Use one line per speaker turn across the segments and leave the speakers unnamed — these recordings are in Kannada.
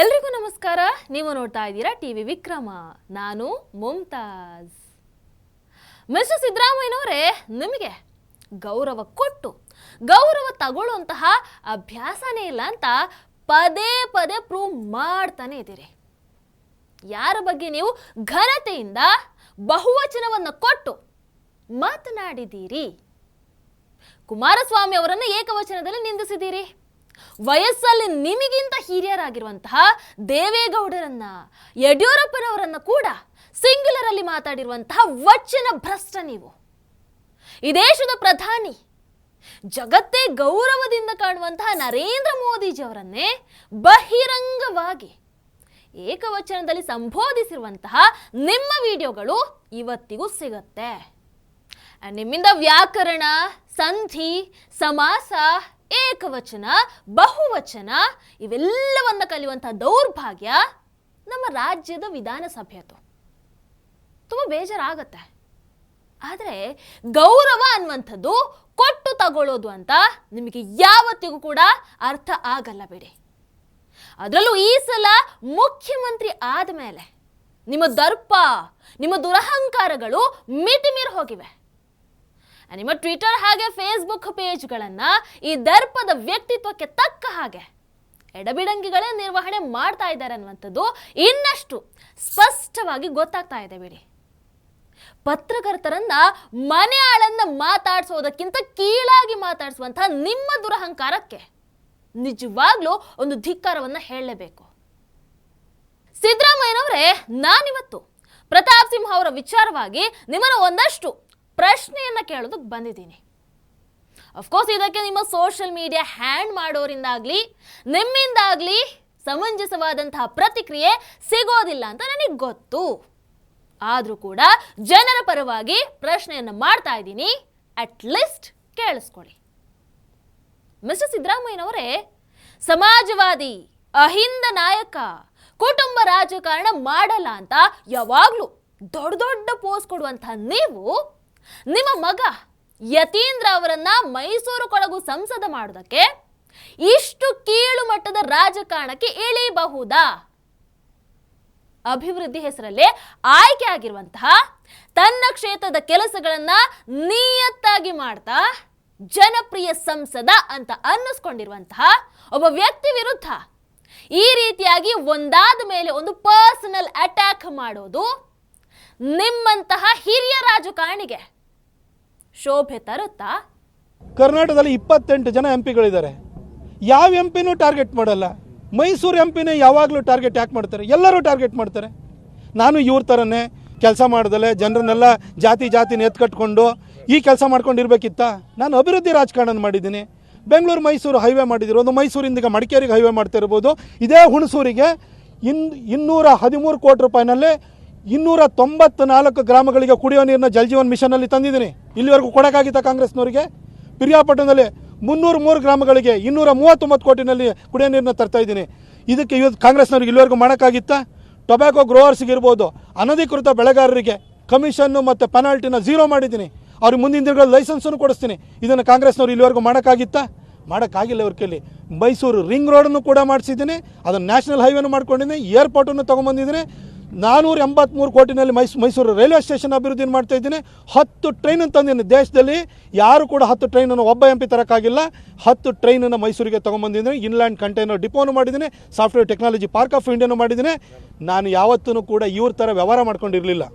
ಎಲ್ರಿಗೂ ನಮಸ್ಕಾರ. ನೀವು ನೋಡ್ತಾ ಇದ್ದೀರಾ ಟಿವಿ ವಿಕ್ರಮ. ನಾನು ಮುಮ್ತಾಜ್ ಮಿಸ್ಟರ್ ಸಿದ್ದರಾಮಯ್ಯನವರೇ, ನಿಮಗೆ ಗೌರವ ಕೊಟ್ಟು, ಗೌರವ ತಗೊಳ್ಳುವಂತಹ ಅಭ್ಯಾಸನೇ ಇಲ್ಲ ಅಂತ ಪದೇ ಪದೇ ಪ್ರೂವ್ ಮಾಡ್ತಾನೆ ಇದ್ದೀರಿ. ಯಾರ ಬಗ್ಗೆ ನೀವು ಘನತೆಯಿಂದ ಬಹುವಚನವನ್ನು ಕೊಟ್ಟು ಮಾತನಾಡಿದ್ದೀರಿ? ಕುಮಾರಸ್ವಾಮಿ ಅವರನ್ನು ಏಕವಚನದಲ್ಲಿ ನಿಂದಿಸಿದ್ದೀರಿ. ವಯಸ್ಸಲ್ಲಿ ನಿಮಗಿಂತ ಹಿರಿಯರಾಗಿರುವಂತಹ ದೇವೇಗೌಡರನ್ನ, ಯಡಿಯೂರಪ್ಪನವರನ್ನ ಕೂಡ ಸಿಂಗ್ಯುಲರ್ ಅಲ್ಲಿ ಮಾತಾಡಿರುವಂತಹ ವಚನ ಭ್ರಷ್ಟ ನೀವು. ಈ ದೇಶದ ಪ್ರಧಾನಿ, ಜಗತ್ತೇ ಗೌರವದಿಂದ ಕಾಣುವಂತಹ ನರೇಂದ್ರ ಮೋದಿಜಿಯವರನ್ನೇ ಬಹಿರಂಗವಾಗಿ ಏಕವಚನದಲ್ಲಿ ಸಂಬೋಧಿಸಿರುವಂತಹ ನಿಮ್ಮ ವಿಡಿಯೋಗಳು ಇವತ್ತಿಗೂ ಸಿಗತ್ತೆ. ನಿಮ್ಮಿಂದ ವ್ಯಾಕರಣ, ಸಂಧಿ, ಸಮಾಸ ಏಕವಚನ, ಬಹುವಚನ ಇವೆಲ್ಲವನ್ನ ಕಲಿಯುವಂತಹ ದೌರ್ಭಾಗ್ಯ ನಮ್ಮ ರಾಜ್ಯದ ವಿಧಾನಸಭೆಯದು ತುಂಬ ಬೇಜಾರಾಗತ್ತೆ. ಆದರೆ ಗೌರವ ಅನ್ನುವಂಥದ್ದು ಕೊಟ್ಟು ತಗೊಳ್ಳೋದು ಅಂತ ನಿಮಗೆ ಯಾವತ್ತಿಗೂ ಕೂಡ ಅರ್ಥ ಆಗಲ್ಲ ಬಿಡಿ. ಅದರಲ್ಲೂ ಈ ಸಲ ಮುಖ್ಯಮಂತ್ರಿ ಆದ ಮೇಲೆ ನಿಮ್ಮ ದರ್ಪ, ನಿಮ್ಮ ದುರಹಂಕಾರಗಳು ಮಿತಿಮೀರಿ ಹೋಗಿವೆ. ನಿಮ್ಮ ಟ್ವಿಟರ್ ಹಾಗೆ ಫೇಸ್ಬುಕ್ ಪೇಜ್ಗಳನ್ನು ಈ ದರ್ಪದ ವ್ಯಕ್ತಿತ್ವಕ್ಕೆ ತಕ್ಕ ಹಾಗೆ ಎಡಬಿಡಂಗಿಗಳೇ ನಿರ್ವಹಣೆ ಮಾಡ್ತಾ ಇದ್ದಾರೆ ಅನ್ನುವಂಥದ್ದು ಇನ್ನಷ್ಟು ಸ್ಪಷ್ಟವಾಗಿ ಗೊತ್ತಾಗ್ತಾ ಇದೆ ಬಿಡಿ. ಪತ್ರಕರ್ತರನ್ನ ಮನೆ ಆಳನ್ನ ಮಾತಾಡಿಸೋದಕ್ಕಿಂತ ಕೀಳಾಗಿ ಮಾತಾಡಿಸುವಂತಹ ನಿಮ್ಮ ದುರಹಂಕಾರಕ್ಕೆ ನಿಜವಾಗ್ಲೂ ಒಂದು ಧಿಕ್ಕಾರವನ್ನ ಹೇಳಲೇಬೇಕು. ಸಿದ್ದರಾಮಯ್ಯನವರೇ, ನಾನಿವತ್ತು ಪ್ರತಾಪ್ ಸಿಂಹ ಅವರ ವಿಚಾರವಾಗಿ ನಿಮ್ಮನ್ನು ಒಂದಷ್ಟು ಪ್ರಶ್ನೆಯನ್ನ ಕೇಳೋದಕ್ಕೆ ಬಂದಿದ್ದೀನಿ. ಅಫ್ಕೋರ್ಸ್ ಇದಕ್ಕೆ ನಿಮ್ಮ ಸೋಷಿಯಲ್ ಮೀಡಿಯಾ ಹ್ಯಾಂಡ್ ಮಾಡೋರಿಂದಾಗಲಿ, ನಿಮ್ಮಿಂದಾಗ್ಲಿ ಸಮಂಜಸವಾದಂತಹ ಪ್ರತಿಕ್ರಿಯೆ ಸಿಗೋದಿಲ್ಲ ಅಂತ ನನಗೆ ಗೊತ್ತು. ಆದರೂ ಕೂಡ ಜನರ ಪರವಾಗಿ ಪ್ರಶ್ನೆಯನ್ನು ಮಾಡ್ತಾ ಇದ್ದೀನಿ. ಅಟ್ ಲೀಸ್ಟ್ ಕೇಳಿಸ್ಕೊಳ್ಳಿ. ಮಿಸ್ಟರ್ ಸಿದ್ದರಾಮಯ್ಯನವರೇ, ಸಮಾಜವಾದಿ, ಅಹಿಂದ ನಾಯಕ, ಕುಟುಂಬ ರಾಜಕಾರಣ ಮಾಡಲ್ಲ ಅಂತ ಯಾವಾಗಲೂ ದೊಡ್ಡ ದೊಡ್ಡ ಪೋಸ್ಟ್ ಕೊಡುವಂತಹ ನೀವು ನಿಮ್ಮ ಮಗ ಯತೀಂದ್ರ ಅವರನ್ನ ಮೈಸೂರು ಕೊಡಗು ಸಂಸದ ಮಾಡೋದಕ್ಕೆ ಇಷ್ಟು ಕೀಳು ಮಟ್ಟದ ರಾಜಕಾರಣಕ್ಕೆ ಇಳಿಬಹುದಾ ಅಭಿವೃದ್ಧಿ ಹೆಸರಲ್ಲೇ ಆಯ್ಕೆ ಆಗಿರುವಂತಹ ತನ್ನ ಕ್ಷೇತ್ರದ ಕೆಲಸಗಳನ್ನ ನಿಯತ್ತಾಗಿ ಮಾಡ್ತಾ ಜನಪ್ರಿಯ ಸಂಸದ ಅಂತ ಅನ್ನಿಸ್ಕೊಂಡಿರುವಂತಹ ಒಬ್ಬ ವ್ಯಕ್ತಿ ವಿರುದ್ಧ ಈ ರೀತಿಯಾಗಿ ಒಂದಾದ ಮೇಲೆ ಒಂದು ಪರ್ಸನಲ್ ಅಟ್ಯಾಕ್ ಮಾಡೋದು ನಿಮ್ಮಂತಹ ಹಿರಿಯ ರಾಜಕಾರಣಿಗೆ ಶೋಭೆ ತರುತ್ತಾ?
ಕರ್ನಾಟಕದಲ್ಲಿ ಇಪ್ಪತ್ತೆಂಟು ಜನ ಎಂ ಪಿಗಳಿದ್ದಾರೆ ಯಾವ ಎಂ ಪಿನೂ ಟಾರ್ಗೆಟ್ ಮಾಡಲ್ಲ. ಮೈಸೂರು ಎಂ ಪಿನೇ ಯಾವಾಗಲೂ ಟಾರ್ಗೆಟ್ ಯಾಕೆ ಮಾಡ್ತಾರೆ? ಎಲ್ಲರೂ ಟಾರ್ಗೆಟ್ ಮಾಡ್ತಾರೆ. ನಾನು ಇವ್ರ ಥರನೇ ಕೆಲಸ ಮಾಡ್ದಲೆ ಜನರನ್ನೆಲ್ಲ ಜಾತಿ ಜಾತಿನ ಎತ್ಕಟ್ಕೊಂಡು ಈ ಕೆಲಸ ಮಾಡ್ಕೊಂಡಿರ್ಬೇಕಿತ್ತ? ನಾನು ಅಭಿವೃದ್ಧಿ ರಾಜಕಾರಣ ಮಾಡಿದ್ದೀನಿ. ಬೆಂಗಳೂರು, ಮೈಸೂರು ಹೈವೇ ಮಾಡಿದ್ದೀರಿ ಒಂದು ಮೈಸೂರಿಂದ ಈಗ ಮಡಿಕೇರಿಗೆ ಹೈವೇ ಮಾಡ್ತಾ ಇರ್ಬೋದು. ಇದೇ ಹುಣಸೂರಿಗೆ ಇನ್ ಇನ್ನೂರ ಹದಿಮೂರು ಕೋಟಿ ರೂಪಾಯಿನಲ್ಲಿ ಇನ್ನೂರ ತೊಂಬತ್ತು ನಾಲ್ಕು ಗ್ರಾಮಗಳಿಗೆ ಕುಡಿಯೋ ನೀರನ್ನ ಜಲಜೀವನ್ ಮಿಷನಲ್ಲಿ ತಂದಿದ್ದೀನಿ. ಇಲ್ಲಿವರೆಗೂ ಕೊಡಕಾಗಿತ್ತ ಕಾಂಗ್ರೆಸ್ನವರಿಗೆ. ಪಿರಿಯಾಪಟ್ಟಣದಲ್ಲಿ ಮುನ್ನೂರು ಮೂರು ಗ್ರಾಮಗಳಿಗೆ ಇನ್ನೂರ ಮೂವತ್ತೊಂಬತ್ತು ಕೋಟಿನಲ್ಲಿ ಕುಡಿಯೋ ನೀರನ್ನ ತರ್ತಾ ಇದ್ದೀನಿ. ಇದಕ್ಕೆ ಇವತ್ತು ಕಾಂಗ್ರೆಸ್ನವ್ರಿಗೆ ಇಲ್ಲಿವರೆಗೂ ಮಾಡೋಕ್ಕಾಗಿತ್ತಾ ಟೊಬ್ಯಾಕೋ ಗ್ರೋವರ್ಸ್ಗೆ ಇರ್ಬೋದು. ಅನಧಿಕೃತ ಬೆಳೆಗಾರರಿಗೆ ಕಮಿಷನ್ನು ಮತ್ತು ಪೆನಾಲ್ಟಿನ ಝೀರೋ ಮಾಡಿದ್ದೀನಿ. ಅವ್ರಿಗೆ ಮುಂದಿನ ದಿನಗಳಲ್ಲಿ ಲೈಸೆನ್ಸನ್ನು ಕೊಡಿಸ್ತೀನಿ. ಇದನ್ನು ಕಾಂಗ್ರೆಸ್ನವ್ರು ಇಲ್ಲಿವರೆಗೂ ಮಾಡೋಕ್ಕಾಗಿತ್ತಾ ಮಾಡೋಕ್ಕಾಗಿಲ್ಲ ಅವ್ರ ಕೈಲಿ. ಮೈಸೂರು ರಿಂಗ್ ರೋಡನ್ನು ಕೂಡ ಮಾಡಿಸಿದ್ದೀನಿ. ಅದನ್ನು ನ್ಯಾಷನಲ್ ಹೈವೇನು ಮಾಡ್ಕೊಂಡಿದ್ದೀನಿ. ಏರ್ಪೋರ್ಟನ್ನು ತೊಗೊಂಬಂದಿದ್ದೀನಿ. ನಾನೂರ ಎಂಬತ್ಮೂರು ಕೋಟಿನಲ್ಲಿ ಮೈಸೂ, ಮೈಸೂರು ರೈಲ್ವೆ ಸ್ಟೇಷನ್ ಅಭಿವೃದ್ಧಿ ಮಾಡ್ತಾ ಇದ್ದೀನಿ. ಹತ್ತು ಟ್ರೈನನ್ನು ತಂದಿದ್ದೀನಿ. ದೇಶದಲ್ಲಿ ಯಾರು ಕೂಡ ಹತ್ತು ಟ್ರೈನನ್ನು ಒಬ್ಬ ಎಂ ಪಿ ತರೋಕ್ಕಾಗಿಲ್ಲ. ಹತ್ತು ಟ್ರೈನನ್ನು ಮೈಸೂರಿಗೆ ತೊಗೊಂಬಂದಿದ್ದೀನಿ. ಇನ್ಲ್ಯಾಂಡ್ ಕಂಟೈನರ್ ಡಿಪೋನು ಮಾಡಿದ್ದೀನಿ. ಸಾಫ್ಟ್ವೇರ್ ಟೆಕ್ನಾಲಜಿ ಪಾರ್ಕ್ ಆಫ್ ಇಂಡಿಯಾನು ಮಾಡಿದ್ದೀನಿ. ನಾನು ಯಾವತ್ತೂ ಕೂಡ ಇವ್ರ ಥರ ವ್ಯವಹಾರ ಮಾಡ್ಕೊಂಡಿರಲಿಲ್ಲ.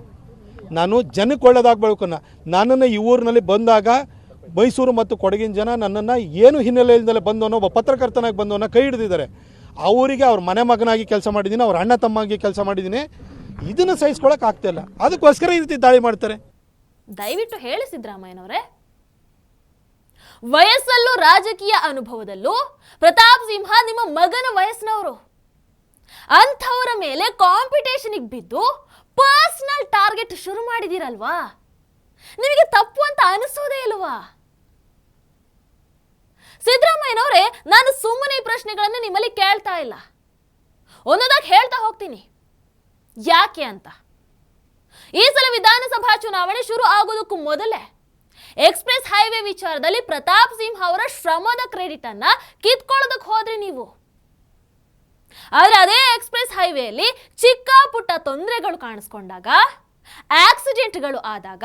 ನಾನು ಜನಕ್ಕೆ ಒಳ್ಳೇದಾಗಬೇಕು ನನ್ನನ್ನು ಈ ಊರಿನಲ್ಲಿ ಬಂದಾಗ ಮೈಸೂರು ಮತ್ತು ಕೊಡಗಿನ ಜನ ನನ್ನನ್ನು ಏನು ಹಿನ್ನೆಲೆಯಿಂದಲೇ ಬಂದವನೋ, ಒಬ್ಬ ಪತ್ರಕರ್ತನಾಗಿ ಬಂದವನ ಕೈ ಹಿಡಿದಿದ್ದಾರೆ. ಅವರಿಗೆ ಅವ್ರ ಮನೆ ಮಗನಾಗಿ ಕೆಲಸ ಮಾಡಿದ್ದೀನಿ. ಅವ್ರ ಅಣ್ಣ ತಮ್ಮಾಗಿ ಕೆಲಸ ಮಾಡಿದ್ದೀನಿ. ಇದನ್ನು ಆಗ್ತಾ ಇಲ್ಲ. ಅದಕ್ಕೋಸ್ಕರ ಈ ರೀತಿ ದಾಳಿ ಮಾಡ್ತಾರೆ.
ದಯವಿಟ್ಟು ಹೇಳಿ ಸಿದ್ದರಾಮಯ್ಯನವರೇ. ವಯಸ್ಸಲ್ಲೂ ರಾಜಕೀಯ ಅನುಭವದಲ್ಲೂ ಪ್ರತಾಪ್ ಸಿಂಹ ನಿಮ್ಮ ಮಗನ ವಯಸ್ಸಿನವರು. ಅಂಥವರ ಮೇಲೆ ಕಾಂಪಿಟೇಷನ್ಗೆ ಬಿದ್ದು ಪರ್ಸನಲ್ ಟಾರ್ಗೆಟ್ ಶುರು ಮಾಡಿದಿರಲ್ವಾ? ನಿಮಗೆ ತಪ್ಪು ಅಂತ ಅನಿಸೋದೇ ಇಲ್ವಾ? ಸಿದ್ದರಾಮಯ್ಯನವರೇ, ನಾನು ಸುಮ್ಮನೆ ಪ್ರಶ್ನೆಗಳನ್ನು ನಿಮ್ಮಲ್ಲಿ ಕೇಳ್ತಾ ಇಲ್ಲ. ಒಂದೊಂದಾಗಿ ಹೇಳ್ತಾ ಹೋಗ್ತೀನಿ. ಯಾಕೆ ಅಂತ? ಈ ಸಲ ವಿಧಾನಸಭಾ ಚುನಾವಣೆ ಶುರು ಆಗೋದಕ್ಕೂ ಮೊದಲೇ ಎಕ್ಸ್ಪ್ರೆಸ್ ಹೈವೇ ವಿಚಾರದಲ್ಲಿ ಪ್ರತಾಪ್ ಸಿಂಹ ಅವರ ಶ್ರಮದ ಕ್ರೆಡಿಟ್ ಅನ್ನ ಕಿತ್ಕೊಳ್ಳೋದಕ್ಕೆ ಹೋದ್ರಿ ನೀವು. ಆದರೆ ಅದೇ ಎಕ್ಸ್ಪ್ರೆಸ್ ಹೈವೇಯಲ್ಲಿ ಚಿಕ್ಕ ಪುಟ್ಟ ತೊಂದರೆಗಳು ಕಾಣಿಸ್ಕೊಂಡಾಗ, ಆಕ್ಸಿಡೆಂಟ್ಗಳು ಆದಾಗ,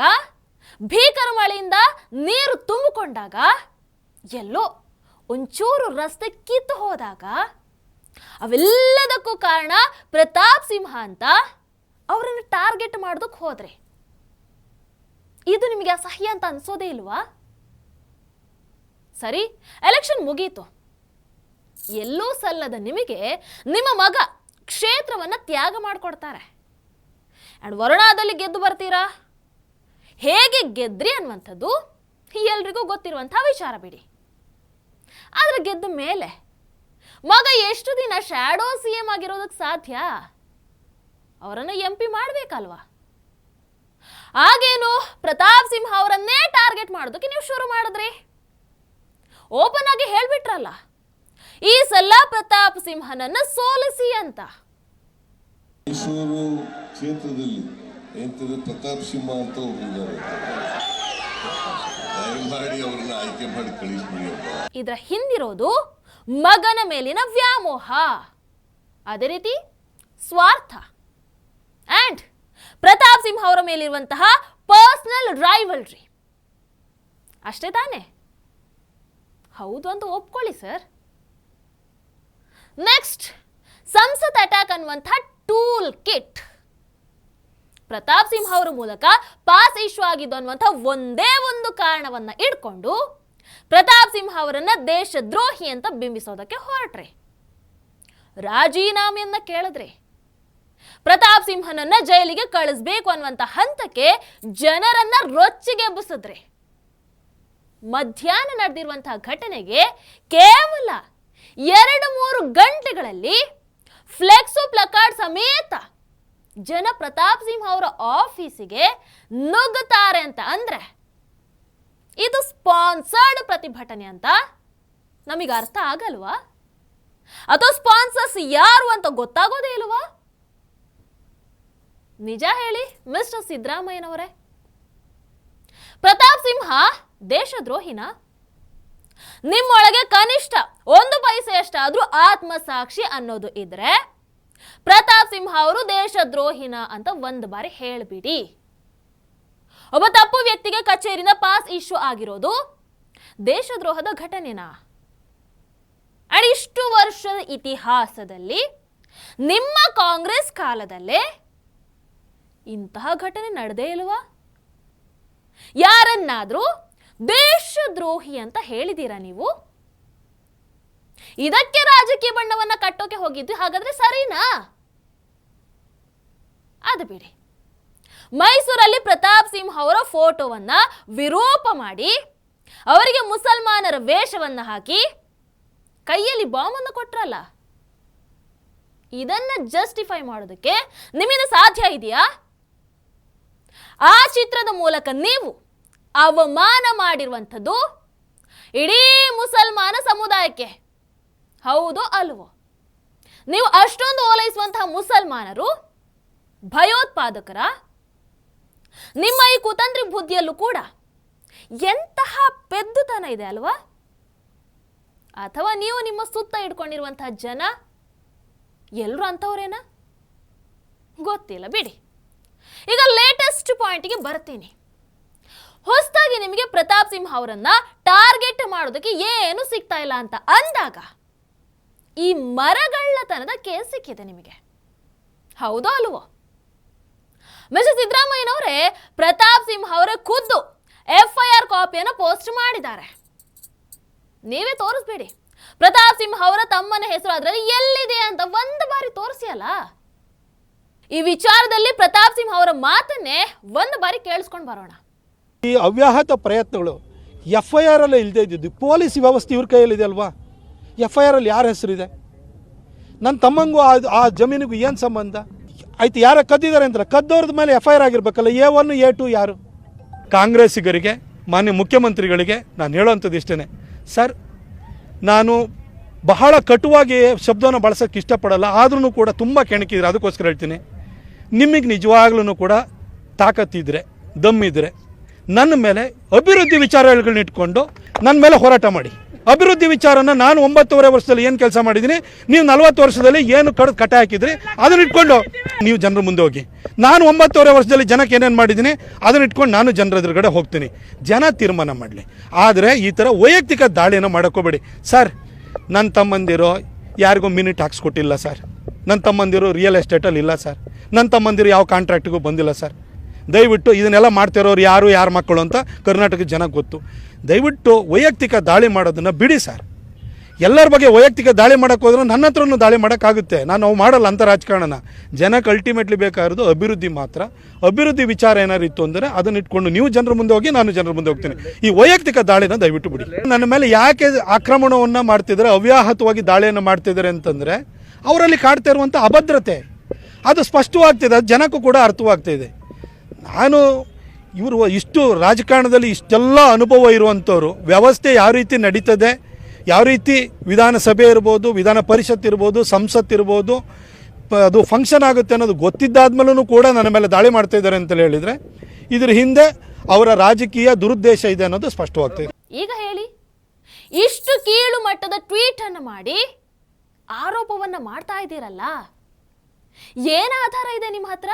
ಭೀಕರ ಮಳೆಯಿಂದ ನೀರು ತುಂಬಿಕೊಂಡಾಗ, ಎಲ್ಲೋ ಒಂಚೂರು ರಸ್ತೆ ಕಿತ್ತು ಹೋದಾಗ ಅವೆಲ್ಲದಕ್ಕೂ ಕಾರಣ ಪ್ರತಾಪ್ ಸಿಂಹ ಅಂತ ಅವರನ್ನು ಟಾರ್ಗೆಟ್ ಮಾಡೋದಕ್ಕೆ ಹೋದ್ರೆ. ಇದು ನಿಮಗೆ ಅಸಹ್ಯ ಅಂತ ಅನ್ಸೋದೇ ಇಲ್ವಾ? ಸರಿ ಎಲೆಕ್ಷನ್ ಮುಗೀತು. ಎಲ್ಲೂ ಸಲ್ಲದ ನಿಮಗೆ ನಿಮ್ಮ ಮಗ ಕ್ಷೇತ್ರವನ್ನ ತ್ಯಾಗ ಮಾಡಿಕೊಡ್ತಾರೆ. ಆ್ಯಂಡ್ ವರುಣಾದಲ್ಲಿ ಗೆದ್ದು ಬರ್ತೀರಾ? ಹೇಗೆ ಗೆದ್ರಿ ಅನ್ನುವಂಥದ್ದು ಎಲ್ರಿಗೂ ಗೊತ್ತಿರುವಂಥ ವಿಚಾರ ಬಿಡಿ. ಆದರೆ ಗೆದ್ದ ಮೇಲೆ ಮಗ ಎಷ್ಟು ದಿನ ಶ್ಯಾಡೋ ಸಿ ಎಂ ಆಗಿರೋದಕ್ಕೆ ಸಾಧ್ಯ? ಅವರನ್ನು ಎಂ ಪಿ ಮಾಡಬೇಕಲ್ವಾ? ಆಗೇನು ಪ್ರತಾಪ್ ಸಿಂಹ ಅವರನ್ನೇ ಟಾರ್ಗೆಟ್ ಮಾಡೋದಕ್ಕೆ ನೀವು ಶುರು ಮಾಡಿದ್ರಿ? ಓಪನ್ ಆಗಿ ಹೇಳ್ಬಿಟ್ರಲ್ಲ? ಈ ಸಲ ಪ್ರತಾಪ್ ಸಿಂಹನನ್ನ ಸೋಲಿಸಿ ಅಂತ.
ಮೈಸೂರು ಕ್ಷೇತ್ರದಲ್ಲಿ ಎಂತದ್ದು ಪ್ರತಾಪ್ ಸಿಂಹ ಅಂತ ಒಬ್ಬರಿದ್ದಾರೆ ದಯಮಾಡಿ ಅವ್ರನ್ನ ಆಯ್ಕೆ ಮಾಡಿ ಕಳಿಸ್ಬಿಡಿ ಅಪ್ಪ
ಇದರ ಹಿಂದಿರೋದು ಮಗನ ಮೇಲಿನ ವ್ಯಾಮೋಹ. ಅದೇ ರೀತಿ ಸ್ವಾರ್ಥ. ಆ್ಯಂಡ್ ಪ್ರತಾಪ್ ಸಿಂಹ ಅವರ ಮೇಲಿರುವಂತಹ ಪರ್ಸ್ನಲ್ ರೈವಲ್ರಿ ಅಷ್ಟೇ ತಾನೇ? ಹೌದು ಅಂತ ಒಪ್ಕೊಳ್ಳಿ ಸರ್ ನೆಕ್ಸ್ಟ್ ಸಂಸತ್ ಅಟ್ಯಾಕ್ ಅನ್ನುವಂಥ ಟೂಲ್ ಕಿಟ್ ಪ್ರತಾಪ್ ಸಿಂಹ ಅವರ ಮೂಲಕ ಪಾಸ್ ಇಶ್ಯೂ ಆಗಿದ್ದು ಅನ್ನುವಂಥ ಒಂದೇ ಒಂದು ಕಾರಣವನ್ನ ಇಟ್ಕೊಂಡು ಪ್ರತಾಪ್ ಸಿಂಹ ಅವರನ್ನ ದೇಶದ್ರೋಹಿ ಅಂತ ಬಿಂಬಿಸೋದಕ್ಕೆ ಹೊರಟ್ರೆ. ರಾಜೀನಾಮೆಯನ್ನ ಕೇಳಿದ್ರೆ. ಪ್ರತಾಪ್ ಸಿಂಹನನ್ನ ಜೈಲಿಗೆ ಕಳಿಸ್ಬೇಕು ಅನ್ನುವಂತ ಹಂತಕ್ಕೆ ಜನರನ್ನ ರೊಚ್ಚಿಗೆಬ್ಬಿಸಿದ್ರೆ ಮಧ್ಯಾಹ್ನ ನಡೆದಿರುವಂತಹ ಘಟನೆಗೆ ಕೇವಲ ಎರಡು ಮೂರು ಗಂಟೆಗಳಲ್ಲಿ ಫ್ಲೆಕ್ಸು ಪ್ಲಕಾರ್ಡ್ ಸಮೇತ ಜನ ಪ್ರತಾಪ್ ಸಿಂಹ ಅವರ ಆಫೀಸಿಗೆ ನುಗ್ಗುತ್ತಾರೆ ಅಂತ ಅಂದ್ರೆ ಇದು ಸ್ಪಾನ್ಸರ್ಡ್ ಪ್ರತಿಭಟನೆ ಅಂತ ನಮಗೆ ಅರ್ಥ ಆಗಲ್ವಾ? ಅಥವಾ ಸ್ಪಾನ್ಸರ್ಸ್ ಯಾರು ಅಂತ ಗೊತ್ತಾಗೋದೇ ಇಲ್ವಾ? ನಿಜ ಹೇಳಿ, ಮಿಸ್ಟರ್ ಸಿದ್ದರಾಮಯ್ಯನವರೇ. ಪ್ರತಾಪ್ ಸಿಂಹ ದೇಶದ್ರೋಹಿನ. ನಿಮ್ಮೊಳಗೆ ಕನಿಷ್ಠ ಒಂದು ಪೈಸೆಯಷ್ಟಾದ್ರೂ ಆತ್ಮಸಾಕ್ಷಿ ಅನ್ನೋದು ಇದ್ರೆ ಪ್ರತಾಪ್ ಸಿಂಹ ಅವರು ದೇಶದ್ರೋಹಿನ ಅಂತ ಒಂದು ಬಾರಿ ಹೇಳ್ಬಿಡಿ. ಒಬ್ಬ ತಪ್ಪು ವ್ಯಕ್ತಿಗೆ ಕಚೇರಿನ ಪಾಸ್ ಇಶ್ಯೂ ಆಗಿರೋದು ದೇಶದ್ರೋಹದ ಘಟನೆನಾ? ಅಂಡ್ ಇಷ್ಟು ವರ್ಷದ ಇತಿಹಾಸದಲ್ಲಿ ನಿಮ್ಮ ಕಾಂಗ್ರೆಸ್ ಕಾಲದಲ್ಲೇ ಇಂತಹ ಘಟನೆ ನಡೆದೇ ಇಲ್ವಾ? ಯಾರನ್ನಾದರೂ ದೇಶದ್ರೋಹಿ ಅಂತ ಹೇಳಿದ್ದೀರಾ ನೀವು? ಇದಕ್ಕೆ ರಾಜಕೀಯ ಬಣ್ಣವನ್ನ ಕಟ್ಟೋಕೆ ಹೋಗಿದ್ದು ಹಾಗಾದ್ರೆ ಸರಿನಾ? ಅದು ಬಿಡಿ. ಮೈಸೂರಲ್ಲಿ ಪ್ರತಾಪ್ ಸಿಂಹ ಅವರ ಫೋಟೋವನ್ನ ವಿರೂಪ ಮಾಡಿ ಅವರಿಗೆ ಮುಸಲ್ಮಾನರ ವೇಷವನ್ನ ಹಾಕಿ ಕೈಯಲ್ಲಿ ಬಾಂಬ್ ಅನ್ನು ಕೊಟ್ರಲ್ಲ? ಇದನ್ನ ಜಸ್ಟಿಫೈ ಮಾಡೋದಕ್ಕೆ ನಿಮ್ಮಿಂದ ಸಾಧ್ಯ ಇದೆಯಾ? ಆ ಚಿತ್ರದ ಮೂಲಕ ನೀವು ಅವಮಾನ ಮಾಡಿರುವಂಥದ್ದು ಇಡೀ ಮುಸಲ್ಮಾನ ಸಮುದಾಯಕ್ಕೆ. ಹೌದು ಅಲ್ವೋ? ನೀವು ಅಷ್ಟೊಂದು ಓಲೈಸುವಂತಹ ಮುಸಲ್ಮಾನರು ಭಯೋತ್ಪಾದಕರ ನಿಮ್ಮ ಈ ಕುತಂತ್ರಿ ಬುದ್ಧಿಯಲ್ಲೂ ಕೂಡ ಎಂತಹ ಪೆದ್ದುತನ ಇದೆ ಅಲ್ವಾ? ಅಥವಾ ನೀವು ನಿಮ್ಮ ಸುತ್ತ ಇಟ್ಕೊಂಡಿರುವಂತಹ ಜನ ಎಲ್ಲರೂ ಅಂಥವ್ರೇನಾ? ಗೊತ್ತಿಲ್ಲ, ಬಿಡಿ. ಈಗ ಲೇಟೆಸ್ಟ್ ಪಾಯಿಂಟ್ಗೆ ಬರ್ತೀನಿ. ಹೊಸದಾಗಿ ನಿಮಗೆ ಪ್ರತಾಪ್ ಸಿಂಹ ಅವರನ್ನ ಟಾರ್ಗೆಟ್ ಮಾಡೋದಕ್ಕೆ ಏನು ಸಿಗ್ತಾ ಇಲ್ಲ ಅಂತ ಅಂದಾಗ ಈ ಮರಗಳ್ಳತನದ ಕೇಸ್ ಸಿಕ್ಕಿದೆ ನಿಮಗೆ. ಹೌದೋ ಅಲ್ವೋ? ಮಿಸ್ಟರ್ ಸಿದ್ದರಾಮಯ್ಯನವರೇ, ಪ್ರತಾಪ್ ಸಿಂಹ ಅವರ ಖುದ್ದು ಎಫ್ ಐ ಆರ್ ಕಾಪಿಯನ್ನು ಪೋಸ್ಟ್ ಮಾಡಿದ್ದಾರೆ. ನೀವೇ ತೋರಿಸ್ಬೇಡಿ. ಪ್ರತಾಪ್ ಸಿಂಹ ಅವರ ತಮ್ಮನ ಹೆಸರು ಅದರಲ್ಲಿ ಎಲ್ಲಿದೆ ಅಂತ ಒಂದು ಬಾರಿ ತೋರಿಸಿ ಅಲ್ಲ? ಈ ವಿಚಾರದಲ್ಲಿ ಪ್ರತಾಪ್ ಸಿಂಹ ಅವರ ಮಾತನ್ನೇ ಒಂದು ಬಾರಿ ಕೇಳಿಸ್ಕೊಂಡು ಬರೋಣ.
ಈ ಅವ್ಯಾಹತ ಪ್ರಯತ್ನಗಳು ಎಫ್ ಐ ಆರ್ ಅಲ್ಲೇ ಇಲ್ಲದೆ ಇದ್ದಿದ್ದು. ಪೊಲೀಸ್ ವ್ಯವಸ್ಥೆ ಇವ್ರ ಕೈಯಲ್ಲಿದೆ ಅಲ್ವಾ? ಎಫ್ ಐ ಆರ್ ಅಲ್ಲಿ ಯಾರ ಹೆಸರಿದೆ? ನನ್ನ ತಮ್ಮಂಗೂ ಆ ಆ ಜಮೀನಿಗೂ ಏನು ಸಂಬಂಧ? ಆಯ್ತು, ಯಾರ ಕದ್ದಿದ್ದಾರೆ ಅಂತ ಕದ್ದವ್ರದ ಮೇಲೆ ಎಫ್ ಐ ಆರ್ ಆಗಿರ್ಬೇಕಲ್ಲ, ಎ ಒನ್, ಎ ಟು ಯಾರು? ಕಾಂಗ್ರೆಸ್ಸಿಗರಿಗೆ, ಮಾನ್ಯ ಮುಖ್ಯಮಂತ್ರಿಗಳಿಗೆ ನಾನು ಹೇಳೋವಂಥದ್ದು ಇಷ್ಟೇ ಸರ್, ನಾನು ಬಹಳ ಕಟುವಾಗಿ ಶಬ್ದವನ್ನು ಬಳಸೋಕ್ಕೆ ಇಷ್ಟಪಡಲ್ಲ ಆದ್ರೂ ಕೂಡ ತುಂಬ ಕೆಣಕಿದ್ರೆ, ಅದಕ್ಕೋಸ್ಕರ ಹೇಳ್ತೀನಿ. ನಿಮಗೆ ನಿಜವಾಗ್ಲೂ ಕೂಡ ತಾಕತ್ತಿದ್ರೆ, ದಮ್ಮಿದ್ರೆ, ನನ್ನ ಮೇಲೆ ಅಭಿವೃದ್ಧಿ ವಿಚಾರಗಳನ್ನ ಇಟ್ಕೊಂಡು ನನ್ನ ಮೇಲೆ ಹೋರಾಟ ಮಾಡಿ. ಅಭಿವೃದ್ಧಿ ವಿಚಾರನ ನಾನು ಒಂಬತ್ತುವರೆ ವರ್ಷದಲ್ಲಿ ಏನು ಕೆಲಸ ಮಾಡಿದ್ದೀನಿ? ನೀವು ನಲವತ್ತು ವರ್ಷದಲ್ಲಿ ಏನು ಕಡ್ದು ಕಟ್ಟೆ ಹಾಕಿದ್ರಿ? ಅದನ್ನ ಇಟ್ಕೊಂಡು ನೀವು ಜನರ ಮುಂದೆ ಹೋಗಿ. ನಾನು ಒಂಬತ್ತುವರೆ ವರ್ಷದಲ್ಲಿ ಜನಕ್ಕೆ ಏನೇನು ಮಾಡಿದ್ದೀನಿ? ಅದನ್ನ ಇಟ್ಕೊಂಡು ನಾನು ಜನರ ಎದುರುಗಡೆ ಹೋಗ್ತೀನಿ. ಜನ ತೀರ್ಮಾನ ಮಾಡಲಿ. ಆದರೆ ಈ ಥರ ವೈಯಕ್ತಿಕ ದಾಳಿಯನ್ನು ಮಾಡೋಕ್ಕೋಬೇಡಿ ಸರ್ ನನ್ನ ತಮ್ಮಂದಿರು ಯಾರಿಗೂ ಮಿನಿಟ್ ಹಾಕ್ಸ್ಕೊಟ್ಟಿಲ್ಲ ಸರ್. ನನ್ನ ತಮ್ಮಂದಿರು ರಿಯಲ್ ಎಸ್ಟೇಟಲ್ಲಿ ಇಲ್ಲ ಸರ್. ನನ್ನ ತಮ್ಮಂದಿರು ಯಾವ ಕಾಂಟ್ರಾಕ್ಟಿಗೂ ಬಂದಿಲ್ಲ ಸರ್. ದಯವಿಟ್ಟು ಇದನ್ನೆಲ್ಲ ಮಾಡ್ತಿರೋರು ಯಾರು ಯಾರು ಮಕ್ಕಳು ಅಂತ ಕರ್ನಾಟಕದ ಜನಕ್ಕೆ ಗೊತ್ತು. ದಯವಿಟ್ಟು ವೈಯಕ್ತಿಕ ದಾಳಿ ಮಾಡೋದನ್ನು ಬಿಡಿ ಸರ್. ಎಲ್ಲರ ಬಗ್ಗೆ ವೈಯಕ್ತಿಕ ದಾಳಿ ಮಾಡೋಕ್ಕೆ ಹೋದ್ರೆ ನನ್ನ ಹತ್ರನೂ ದಾಳಿ ಮಾಡೋಕ್ಕಾಗುತ್ತೆ. ನಾನು ಅವು ಮಾಡಲ್ಲ ಅಂತ ರಾಜಕಾರಣನ. ಜನಕ್ಕೆ ಅಲ್ಟಿಮೇಟ್ಲಿ ಬೇಕಾಗಿರೋದು ಅಭಿವೃದ್ಧಿ ಮಾತ್ರ. ಅಭಿವೃದ್ಧಿ ವಿಚಾರ ಏನಾರು ಇತ್ತು ಅಂದರೆ ಅದನ್ನ ಇಟ್ಕೊಂಡು ನೀವು ಜನರ ಮುಂದೆ ಹೋಗಿ ನಾನು ಜನರ ಮುಂದೆ ಹೋಗ್ತೀನಿ. ಈ ವೈಯಕ್ತಿಕ ದಾಳಿನ ದಯವಿಟ್ಟು ಬಿಡಿ. ನನ್ನ ಮೇಲೆ ಯಾಕೆ ಆಕ್ರಮಣವನ್ನು ಮಾಡ್ತಿದ್ರೆ ಅವ್ಯಾಹತವಾಗಿ ದಾಳಿಯನ್ನು ಮಾಡ್ತಿದ್ದಾರೆ ಅಂತಂದರೆ, ಅವರಲ್ಲಿ ಕಾಡ್ತಾ ಇರುವಂಥ ಅಭದ್ರತೆ. ಅದು ಸ್ಪಷ್ಟವಾಗ್ತಿದೆ, ಅದು ಜನಕ್ಕೂ ಕೂಡ ಅರ್ಥವಾಗ್ತಿದೆ. ನಾನು ಇವರು ಇಷ್ಟು ರಾಜಕಾರಣದಲ್ಲಿ ಇಷ್ಟೆಲ್ಲ ಅನುಭವ ಇರುವಂಥವ್ರು, ವ್ಯವಸ್ಥೆ ಯಾವ ರೀತಿ ನಡೀತದೆ, ಯಾವ ರೀತಿ ವಿಧಾನಸಭೆ ಇರ್ಬೋದು, ವಿಧಾನ ಪರಿಷತ್ ಇರ್ಬೋದು, ಸಂಸತ್ ಇರ್ಬೋದು ಅದು ಫಂಕ್ಷನ್ ಆಗುತ್ತೆ ಅನ್ನೋದು ಗೊತ್ತಿದ್ದಾದ್ಮೇಲೂ ಕೂಡ ನನ್ನ ಮೇಲೆ ದಾಳಿ ಮಾಡ್ತಾ ಇದ್ದಾರೆ ಅಂತ ಹೇಳಿದರೆ, ಇದ್ರ ಹಿಂದೆ ಅವರ ರಾಜಕೀಯ ದುರುದ್ದೇಶ ಇದೆ ಅನ್ನೋದು ಸ್ಪಷ್ಟವಾಗ್ತದೆ
ಈಗ ಹೇಳಿ, ಇಷ್ಟು ಕೀಳು ಮಟ್ಟದ ಟ್ವೀಟ್ ಅನ್ನು ಮಾಡಿ ಆರೋಪವನ್ನು ಮಾಡ್ತಾ ಇದ್ದೀರಲ್ಲ, ಏನು ಆಧಾರ ಇದೆ ನಿಮ್ಮ ಹತ್ರ?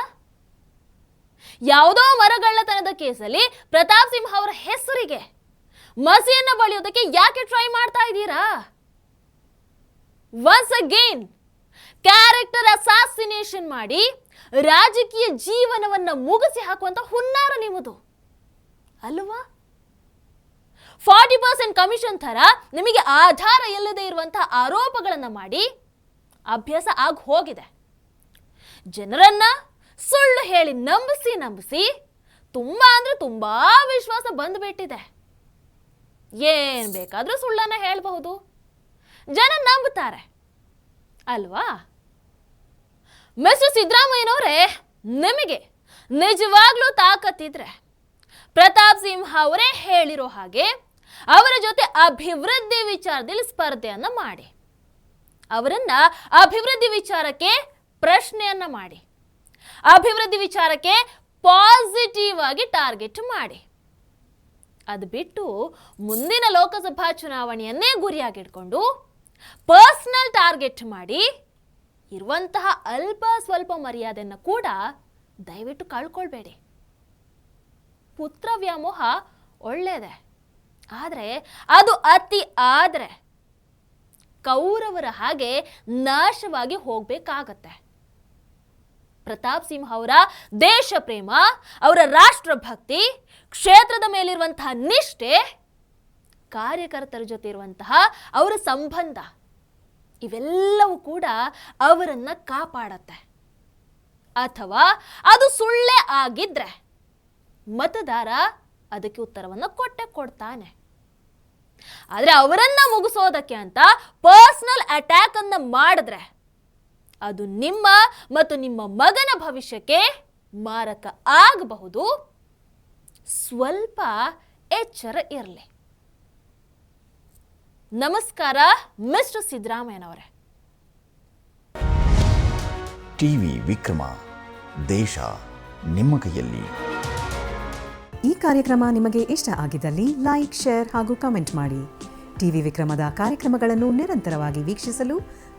ಯಾವುದೋ ಮರಗಳ್ಳತನದ ಕೇಸಲ್ಲಿ ಪ್ರತಾಪ್ ಸಿಂಹ ಅವರ ಹೆಸರಿಗೆ ಮಸಿಯನ್ನು ಬಳಿಯೋದಕ್ಕೆ ಯಾಕೆ ಟ್ರೈ ಮಾಡ್ತಾ ಇದ್ದೀರಾ? ಒನ್ಸ್ ಅಗೇನ್ ಕ್ಯಾರೆಕ್ಟರ್ ಅಸಾಸಿನೇಷನ್ ಮಾಡಿ ರಾಜಕೀಯ ಜೀವನವನ್ನ ಮುಗಿಸಿ ಹಾಕುವಂತ ಹುನ್ನಾರ ನಿಮ್ಮದು. ಅಲ್ವಾ? ಫಾರ್ಟಿ ಪರ್ಸೆಂಟ್ ಕಮಿಷನ್ ಥರ ನಿಮಗೆ ಆಧಾರ ಇಲ್ಲದೆ ಇರುವಂತಹ ಆರೋಪಗಳನ್ನು ಮಾಡಿ ಅಭ್ಯಾಸ ಆಗಿ ಹೋಗಿದೆ. ಜನರನ್ನ ಸುಳ್ಳು ಹೇಳಿ ನಂಬಿಸಿ ನಂಬಿಸಿ ತುಂಬಾ ಅಂದ್ರೆ ತುಂಬಾ ವಿಶ್ವಾಸ ಬಂದ್ಬಿಟ್ಟಿದೆ. ಏನ್ ಬೇಕಾದ್ರೂ ಸುಳ್ಳನ್ನ ಹೇಳಬಹುದು. ಜನ ನಂಬುತ್ತಾರೆ ಅಲ್ವಾ? ಮಿಸ್ಟರ್ ಸಿದ್ದರಾಮಯ್ಯನವರೇ, ನಿಮಗೆ ನಿಜವಾಗ್ಲೂ ತಾಕತ್ತಿದ್ರೆ ಪ್ರತಾಪ್ ಸಿಂಹ ಅವರೇ ಹೇಳಿರೋ ಹಾಗೆ ಅವರ ಜೊತೆ ಅಭಿವೃದ್ಧಿ ವಿಚಾರದಲ್ಲಿ ಸ್ಪರ್ಧೆಯನ್ನ ಮಾಡಿ. ಅವರನ್ನ ಅಭಿವೃದ್ಧಿ ವಿಚಾರಕ್ಕೆ ಪ್ರಶ್ನೆಯನ್ನ ಮಾಡಿ. ಅಭಿವೃದ್ಧಿ ವಿಚಾರಕ್ಕೆ ಪಾಸಿಟಿವ್ ಆಗಿ ಟಾರ್ಗೆಟ್ ಮಾಡಿ. ಅದು ಬಿಟ್ಟು ಮುಂದಿನ ಲೋಕಸಭಾ ಚುನಾವಣೆಯನ್ನೇ ಗುರಿಯಾಗಿಟ್ಕೊಂಡು ಪರ್ಸನಲ್ ಟಾರ್ಗೆಟ್ ಮಾಡಿ ಇರುವಂತಹ ಅಲ್ಪ ಸ್ವಲ್ಪ ಮರ್ಯಾದೆಯನ್ನು ಕೂಡ ದಯವಿಟ್ಟು ಕಳ್ಕೊಳ್ಬೇಡಿ. ಪುತ್ರ ವ್ಯಾಮೋಹ ಒಳ್ಳೆಯದೇ ಆದರೆ ಅದು ಅತಿ ಆದರೆ ಕೌರವರ ಹಾಗೆ ನಾಶವಾಗಿ ಹೋಗ್ಬೇಕಾಗತ್ತೆ. ಪ್ರತಾಪ್ ಸಿಂಹ ಅವರ ದೇಶ ಪ್ರೇಮ ಅವರ ರಾಷ್ಟ್ರಭಕ್ತಿ, ಕ್ಷೇತ್ರದ ಮೇಲಿರುವಂತಹ ನಿಷ್ಠೆ, ಕಾರ್ಯಕರ್ತರ ಜೊತೆ ಇರುವಂತಹ ಅವರ ಸಂಬಂಧ, ಇವೆಲ್ಲವೂ ಕೂಡ ಅವರನ್ನ ಕಾಪಾಡತ್ತೆ. ಅಥವಾ ಅದು ಸುಳ್ಳೇ ಆಗಿದ್ರೆ ಮತದಾರ ಅದಕ್ಕೆ ಉತ್ತರವನ್ನು ಕೊಟ್ಟೆ ಕೊಡ್ತಾನೆ. ಆದ್ರೆ ಅವರನ್ನ ಮುಗಿಸೋದಕ್ಕೆ ಅಂತ ಪರ್ಸನಲ್ ಅಟ್ಯಾಕ್ ಅನ್ನ ಮಾಡಿದ್ರೆ ಅದು ನಿಮ್ಮ ಮತ್ತು ನಿಮ್ಮ ಮಗನ ಭವಿಷ್ಯಕ್ಕೆ ಮಾರಕ ಆಗಬಹುದು. ಸ್ವಲ್ಪ ಎಚ್ಚರ ಇರಲಿ. ನಮಸ್ಕಾರ ಮಿಸ್ಟರ್ ಸಿದ್ದರಾಮಯ್ಯನವರೇ.
ಟಿವಿ ವಿಕ್ರಮ ದೇಶ ನಿಮ್ಮ ಕೈಯಲ್ಲಿ.
ಈ ಕಾರ್ಯಕ್ರಮ ನಿಮಗೆ ಇಷ್ಟ ಆಗಿದ್ದಲ್ಲಿ ಲೈಕ್ ಶೇರ್ ಹಾಗೂ ಕಮೆಂಟ್ ಮಾಡಿ. ಟಿವಿ ವಿಕ್ರಮದ ಕಾರ್ಯಕ್ರಮಗಳನ್ನು ನಿರಂತರವಾಗಿ ವೀಕ್ಷಿಸಲು